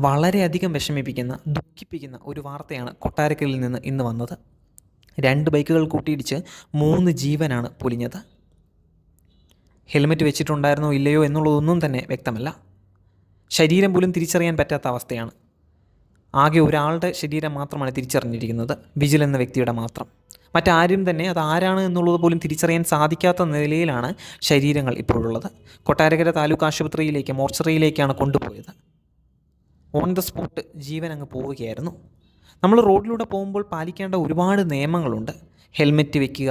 വളരെയധികം വിഷമിപ്പിക്കുന്ന ദുഃഖിപ്പിക്കുന്ന ഒരു വാർത്തയാണ് കൊട്ടാരക്കലിൽ നിന്ന് ഇന്ന് വന്നത്. രണ്ട് ബൈക്കുകൾ കൂട്ടിയിടിച്ച് മൂന്ന് ജീവനാണ് പൊലിഞ്ഞത്. ഹെൽമെറ്റ് വെച്ചിട്ടുണ്ടായിരുന്നോ ഇല്ലയോ എന്നുള്ളതൊന്നും തന്നെ വ്യക്തമല്ല. ശരീരം പോലും തിരിച്ചറിയാൻ പറ്റാത്ത അവസ്ഥയാണ്. ആകെ ഒരാളുടെ ശരീരം മാത്രമാണ് തിരിച്ചറിഞ്ഞിരിക്കുന്നത് വിജിൽ എന്ന വ്യക്തിയുടെ മാത്രം. മറ്റാരും തന്നെ അത് ആരാണ് എന്നുള്ളത് പോലും തിരിച്ചറിയാൻ സാധിക്കാത്ത നിലയിലാണ് ശരീരങ്ങൾ ഇപ്പോഴുള്ളത്. കൊട്ടാരക്കര താലൂക്ക് ആശുപത്രിയിലേക്ക് മോർച്ചറിയിലേക്കാണ് കൊണ്ടുപോയത്. ഓൺ ദ സ്പോട്ട് ജീവൻ അങ്ങ് പോവുകയായിരുന്നു. നമ്മൾ റോഡിലൂടെ പോകുമ്പോൾ പാലിക്കേണ്ട ഒരുപാട് നിയമങ്ങളുണ്ട്. ഹെൽമെറ്റ് വെക്കുക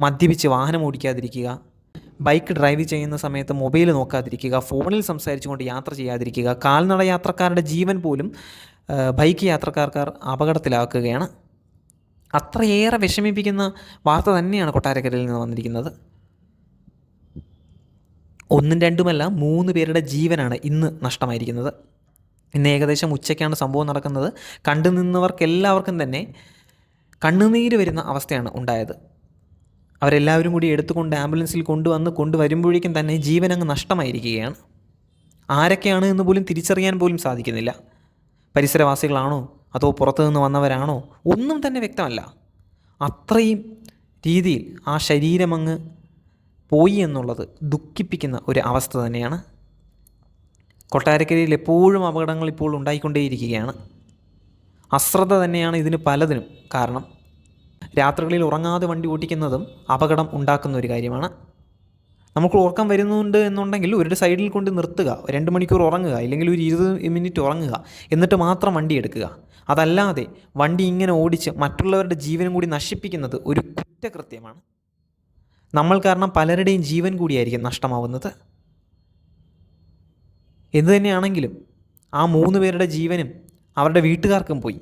മദ്യപിച്ച് വാഹനം ഓടിക്കാതിരിക്കുക ബൈക്ക് ഡ്രൈവ് ചെയ്യുന്ന സമയത്ത് മൊബൈൽ നോക്കാതിരിക്കുക ഫോണിൽ സംസാരിച്ചുകൊണ്ട് യാത്ര ചെയ്യാതിരിക്കുക കാൽനട യാത്രക്കാരുടെ ജീവൻ പോലും ബൈക്ക് യാത്രക്കാർക്കാർ അപകടത്തിലാക്കുകയാണ്. അത്രയേറെ വിഷമിപ്പിക്കുന്ന വാർത്ത തന്നെയാണ് കൊട്ടാരക്കരയിൽ നിന്ന് വന്നിരിക്കുന്നത്. ഒന്നും രണ്ടുമല്ല മൂന്ന് പേരുടെ ജീവനാണ് ഇന്ന് നഷ്ടമായിരിക്കുന്നത്. ഇന്ന് ഏകദേശം ഉച്ചയ്ക്കാണ് സംഭവം നടക്കുന്നത്. കണ്ടു നിന്നവർക്കെല്ലാവർക്കും തന്നെ കണ്ണുനീര് വരുന്ന അവസ്ഥയാണ് ഉണ്ടായത്. അവരെല്ലാവരും കൂടി എടുത്തുകൊണ്ട് ആംബുലൻസിൽ കൊണ്ടുവന്ന് കൊണ്ടുവരുമ്പോഴേക്കും തന്നെ ജീവൻ അങ്ങ് നഷ്ടമായിരിക്കുകയാണ്. ആരൊക്കെയാണ് എന്ന് പോലും തിരിച്ചറിയാൻ പോലും സാധിക്കുന്നില്ല. പരിസരവാസികളാണോ? അതോ പുറത്തു നിന്ന് വന്നവരാണോ? ഒന്നും തന്നെ വ്യക്തമല്ല. അത്രയും രീതിയിൽ ആ ശരീരമങ്ങ് പോയി എന്നുള്ളത് ദുഃഖിപ്പിക്കുന്ന ഒരു അവസ്ഥ തന്നെയാണ് കൊട്ടാരക്കരയിൽ എപ്പോഴും അപകടങ്ങൾ ഇപ്പോൾ ഉണ്ടായിക്കൊണ്ടേയിരിക്കുകയാണ്. അശ്രദ്ധ തന്നെയാണ് ഇതിന് പലതിനും കാരണം. രാത്രികളിൽ ഉറങ്ങാതെ വണ്ടി ഓടിക്കുന്നതും അപകടം ഉണ്ടാക്കുന്ന ഒരു കാര്യമാണ്. നമുക്ക് ഉറക്കം വരുന്നുണ്ട് എന്നുണ്ടെങ്കിൽ ഒരു സൈഡിൽ കൊണ്ട് നിർത്തുക രണ്ട് മണിക്കൂർ ഉറങ്ങുക ഇല്ലെങ്കിൽ ഒരു ഇരുപത് മിനിറ്റ് ഉറങ്ങുക എന്നിട്ട് മാത്രം വണ്ടി എടുക്കുക. അതല്ലാതെ വണ്ടി ഇങ്ങനെ ഓടിച്ച് മറ്റുള്ളവരുടെ ജീവനും കൂടി നശിപ്പിക്കുന്നത് ഒരു കുറ്റകൃത്യമാണ്. നമ്മൾ കാരണം പലരുടെയും ജീവൻ കൂടിയായിരിക്കും നഷ്ടമാവുന്നത്. എന്തു തന്നെയാണെങ്കിലും ആ മൂന്ന് പേരുടെ ജീവനും അവരുടെ വീട്ടുകാർക്കും പോയി.